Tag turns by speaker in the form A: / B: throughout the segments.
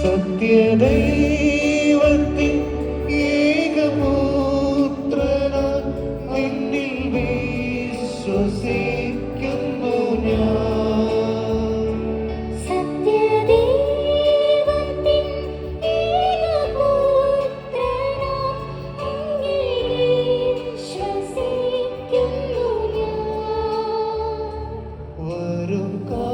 A: സത്യദൈവത്തിൻ ഏകപുത്രന എന്നിൽ വിശ്വസിക്കുന്നു ഞാൻ.
B: സത്യദൈവത്തിൻ ഏകപുത്രന എന്നിൽ വിശ്വസിക്കുന്നു ഞാൻ.
A: വരും കാ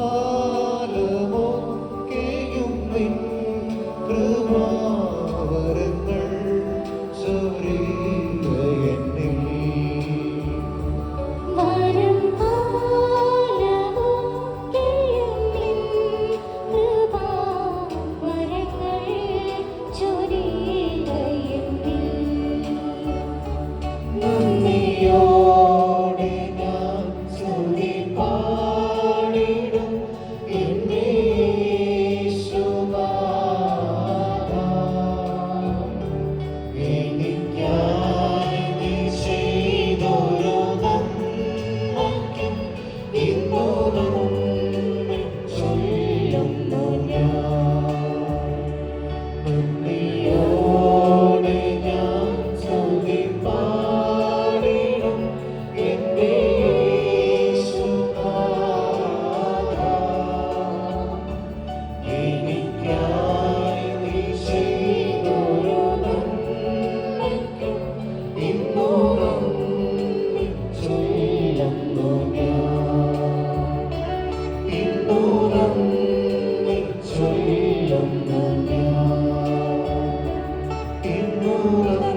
A: Oh,